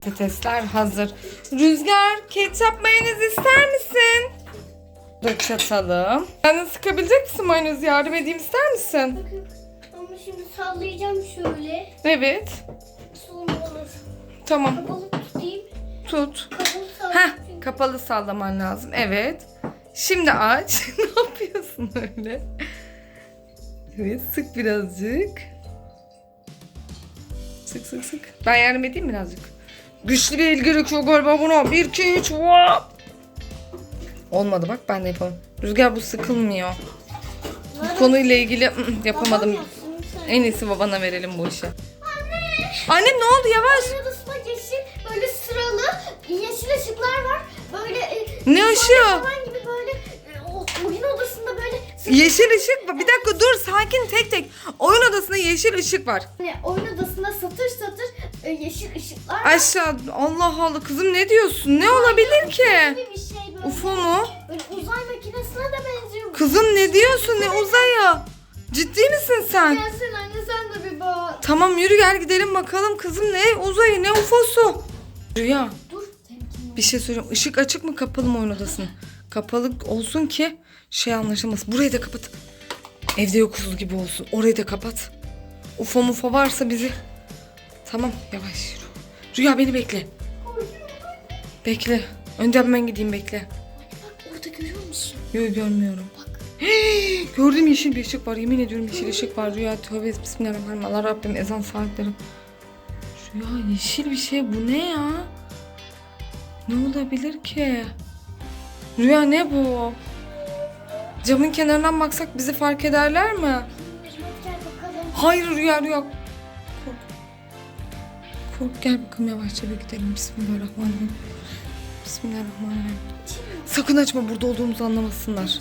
Patatesler hazır. Rüzgar, ketçap mayonez ister misin? Dur çatalım. Sen sıkabilecek misin mayonez? Yardım edeyim ister misin? Bakın ama şimdi sallayacağım şöyle. Evet. Sonra olur. Tamam. Kapalı tutayım. Tut. Kapalı sallayayım. Heh, kapalı sallaman lazım. Evet. Şimdi aç. ne yapıyorsun öyle? Evet, sık birazcık. Sık sık sık. Ben yardım edeyim birazcık. Güçlü bir el gerekiyor galiba buna. Bir, iki, üç. Hop. Olmadı bak ben de yapalım. Rüzgar bu sıkılmıyor. Bu konuyla ilgili yapamadım. En iyisi babana verelim bu işi. Annem ne oldu yavaş? Odasında yeşil böyle sıralı yeşil ışıklar var. Böyle e, Ne ışığı? falan gibi böyle e, o oyun odasında böyle Yeşil ışık var. Bir dakika dur sakin tek tek. Oyun odasında yeşil ışık var. hani oyun odasında satır satır yeşil ışıklar. Aşağı Allah Allah kızım ne diyorsun? Ne olabilir ki? Bir şey böyle. UFO mu? Böyle uzay makinesine de benziyor. Kızım ne diyorsun? Ne uzayı? Ciddi misin sen? Gelsin anne sen de bir bak. Tamam yürü gel gidelim bakalım kızım ne uzayı ne ufosu? Rüya Dur bir şey söyleyeyim. Işık açık mı kapalı mı oyun odasının? Kapalı olsun ki şey anlaşılmasın. Burayı da kapat. Evde yokuz gibi olsun. Orayı da kapat. Ufo mufo varsa bizi. Tamam yavaş. Rüya beni bekle. Bekle. Önden ben gideyim bekle. Bak orada görüyor musun? Yok görmüyorum. Bak. Gördüm yeşil bir ışık var. Yemin ediyorum yeşil ışık var. Rüya tövbe bismillahirrahmanirrahim. Allah Rabbim ezan saatleri. Rüya yeşil bir şey bu ne ya? Ne olabilir ki? Rüya ne bu? Camın kenarından baksak bizi fark ederler mi? Hayır Rüya Rüya. Kork gel bakalım yavaşça bir gidelim. Bismillahirrahmanirrahim. Bismillahirrahmanirrahim. Sakın açma burada olduğumuzu anlamasınlar.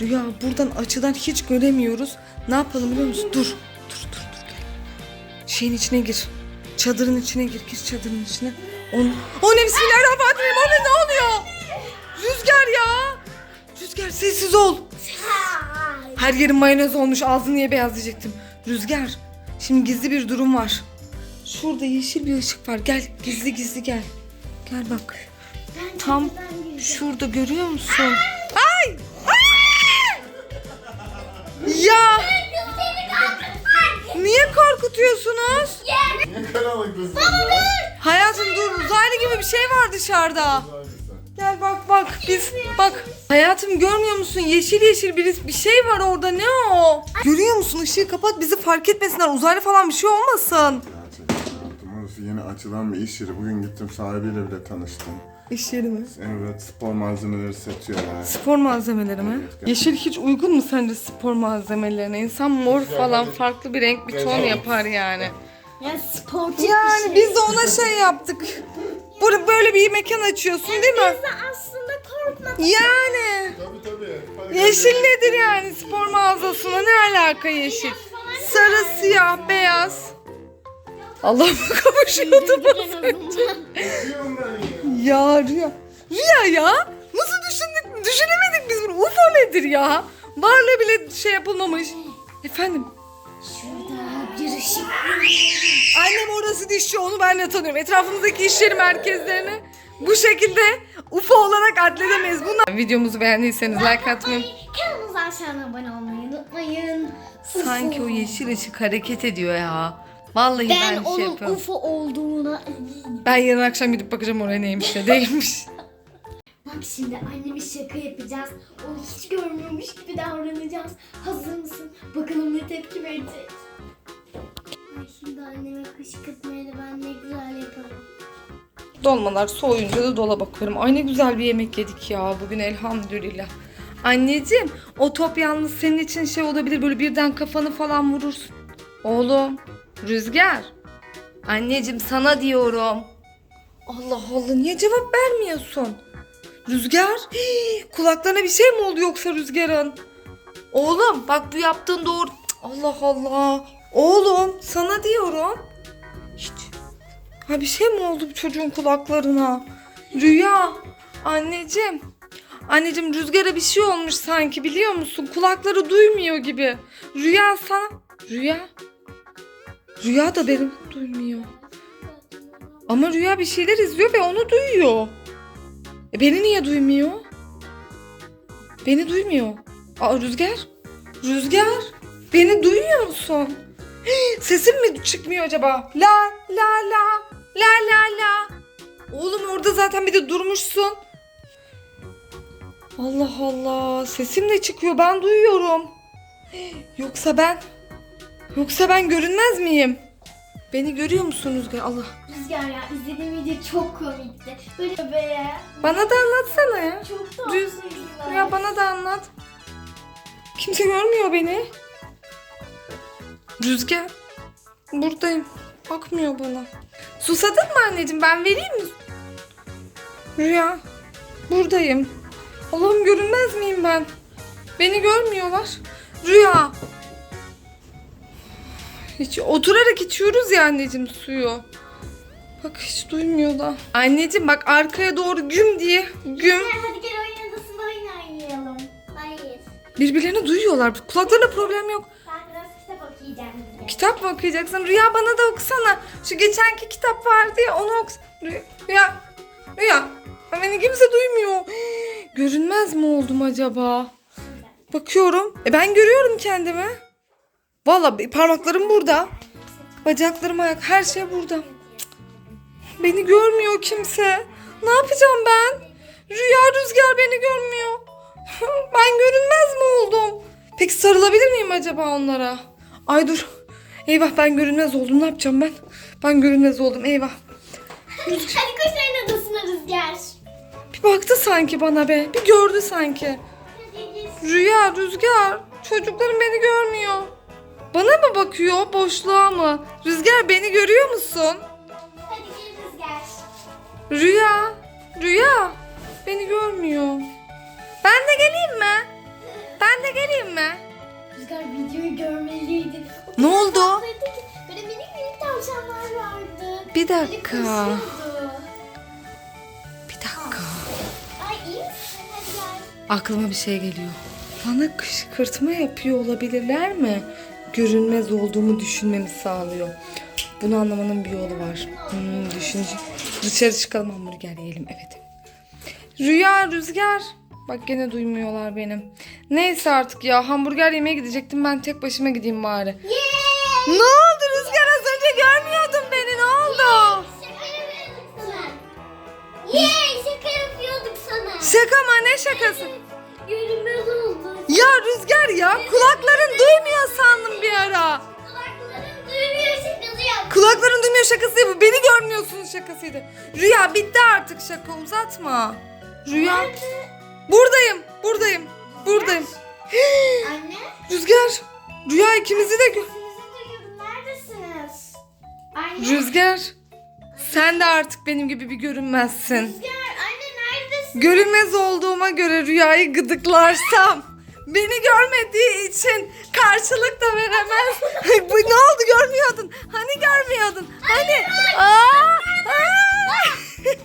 Rüya buradan açıdan hiç göremiyoruz. Ne yapalım biliyor musun? Dur. Dur dur dur gel. Şeyin içine gir. Çadırın içine gir. Gir çadırın içine. On... O ne bismillahirrahmanirrahim. O ne ne oluyor? Rüzgar ya. Rüzgar sessiz ol. Her yerin mayonez olmuş. Ağzını niye beyaz diyecektim. Rüzgar. Şimdi gizli bir durum var. Şurada yeşil bir ışık var. Gel gizli gizli gel. Gel bak. Ben Tam şurada görüyor musun? Ay! Ay! Ya! Niye korkutuyorsunuz? Niye karanlıktasın Hayatım dur uzaylı gibi bir şey var dışarıda. Gel bak bak biz bak. Hayatım görmüyor musun? Yeşil yeşil bir, bir şey var orada ne o? Görüyor musun? Işığı kapat bizi fark etmesinler. Uzaylı falan bir şey olmasın. Gerçekten hayatım, Orası yeni açılan bir iş yeri. Bugün gittim sahibiyle bile tanıştım. İş yeri mi? Evet spor malzemeleri satıyorlar. Spor malzemeleri mi? Yeşil hiç uygun mu sence spor malzemelerine? İnsan mor falan farklı bir renk bir ton yapar yani. Ya sportif Yani bir şey. biz de ona şey yaptık. Burada böyle bir mekan açıyorsun değil mi? Biz de aslında korkmadık. Yani. Tabii tabii. Yeşil nedir yani spor mağazasına ne alaka yeşil? Sarı, siyah, beyaz. Allah'ım kavuşuyordum. ya Rüya. Rüya ya. Nasıl düşündük? Düşünemedik biz bunu. UFO nedir ya? Varlığı bile şey yapılmamış. Efendim? Şurada bir ışık. Annem orası dişçi onu ben de tanıyorum. Etrafımızdaki iş yeri merkezlerini bu şekilde UFO olarak adledemeyiz. Bunlar... Videomuzu beğendiyseniz like atmayı Kanalımıza aşağıdan abone olmayı unutmayın. Sanki o yeşil ışık hareket ediyor ya. Vallahi ben, Ben şey onun yapıyorum. UFO olduğuna. Ben yarın akşam gidip bakacağım oraya neymiş de değilmiş. Bak şimdi anneme şaka yapacağız. Onu hiç görmüyormuş gibi davranacağız. Hazır mısın? Bakalım ne tepki verecek. Ay şimdi anneme kışkırtmayı da ben ne güzel yaparım. Dolmalar soğuyunca da dolaba koyarım. Ay ne güzel bir yemek yedik ya bugün elhamdülillah. Anneciğim o top yalnız senin için şey olabilir böyle birden kafanı falan vurursun. Oğlum Rüzgar. Anneciğim sana diyorum. Allah Allah niye cevap vermiyorsun? Rüzgar hii, kulaklarına bir şey mi oldu yoksa Rüzgar'ın? Oğlum bak bu yaptığın doğru. Allah Allah. Oğlum sana diyorum. Hiç. Ha bir şey mi oldu bu çocuğun kulaklarına? Rüya. Anneciğim. Anneciğim Rüzgar'a bir şey olmuş sanki biliyor musun? Kulakları duymuyor gibi. Rüya sana. Rüya. Rüya da benim duymuyor. Ama Rüya bir şeyler izliyor ve onu duyuyor. E beni niye duymuyor? Beni duymuyor. Aa Rüzgar? Rüzgar? Beni duyuyor musun? Hii, Sesim mi çıkmıyor acaba? La la la la la la. Oğlum orada zaten bir de durmuşsun. Allah Allah. Sesim de çıkıyor. Ben duyuyorum. Hii, Yoksa ben Yoksa ben görünmez miyim? Beni görüyor musun Rüzgar? Allah. Rüzgar ya izlediğim video çok komikti. Böyle be. Bana da anlatsana ya. Çok Rüz- tatlıydılar. Ya bana da anlat. Kimse görmüyor beni. Rüzgar. Buradayım. Bakmıyor bana. Susadın mı anneciğim? Ben vereyim mi? Rüya. Buradayım. Allah'ım görünmez miyim ben? Beni görmüyorlar. Rüya. Hiç oturarak içiyoruz ya anneciğim suyu. Bak hiç duymuyor da. Anneciğim bak arkaya doğru güm diye güm. Hadi gel oyun odasında oyun oynayalım. Hayır. Birbirlerini duyuyorlar. Kulaklarında problem yok. Ben biraz kitap okuyacağım. Rüzgar. Kitap mı okuyacaksın? Rüya bana da okusana. Şu geçenki kitap vardı ya onu okus. Rüya. Rüya. Rüya. Beni kimse duymuyor. Görünmez mi oldum acaba? Bakıyorum. E ben görüyorum kendimi. Vallahi parmaklarım burada. Bacaklarım ayak her şey burada. Beni görmüyor kimse. Ne yapacağım ben? Rüya rüzgar beni görmüyor. ben görünmez mi oldum? Peki sarılabilir miyim acaba onlara? Ay dur. Eyvah ben görünmez oldum. Ne yapacağım ben? Ben görünmez oldum. Eyvah. Hadi koş oyun odasına Rüzgar. Bir baktı sanki bana be. Bir gördü sanki. Rüya, Rüzgar. Çocuklarım beni görmüyor. Bana mı bakıyor? Boşluğa mı? Rüzgar beni görüyor musun? Hadi gir Rüzgar. Rüya. Rüya. Beni görmüyor. Ben de geleyim mi? Ben de geleyim mi? Rüzgar videoyu görmeliydin. Ne oldu? Ki, Böyle minik minik tavşanlar vardı. Bir dakika. Bir dakika. Ay iyi misin? Hadi gel. Aklıma bir şey geliyor. Bana kışkırtma yapıyor olabilirler mi? Görünmez olduğumu düşünmemi sağlıyor. Bunu anlamanın bir yolu var. Hmm, düşünce. Dışarı çıkalım hamburger yiyelim. Evet. Rüya, Rüzgar. Bak gene duymuyorlar benim. Neyse artık ya hamburger yemeye gidecektim. Ben tek başıma gideyim bari. Ne oldu Rüzgar? Az önce görmüyordun beni. Ne oldu? Şaka yapıyorduk sana. Yay şaka yapıyorduk sana. Şaka mı? Ne şakası? Görünmez oldu. Ya Rüzgar ya kulakların duymuyor sandım bir ara. Kulakların duymuyor şakası yap. Kulakların duymuyor şakası bu. Beni görmüyorsunuz şakasıydı. Rüya bitti artık şaka uzatma. Rüya. Buradayım. Buradayım. Buradayım. Anne. Rüzgar. Rüya ikimizi de gö- Sesinizi duyuyorum. Neredesiniz? Anne. Rüzgar. Sen de artık benim gibi bir görünmezsin. Rüzgar anne neredesin? Görünmez olduğuma göre rüyayı gıdıklarsam beni görmediği için karşılık da veremez. Bu ne oldu görmüyordun? Hani görmüyordun? Hani? Aa! Aa!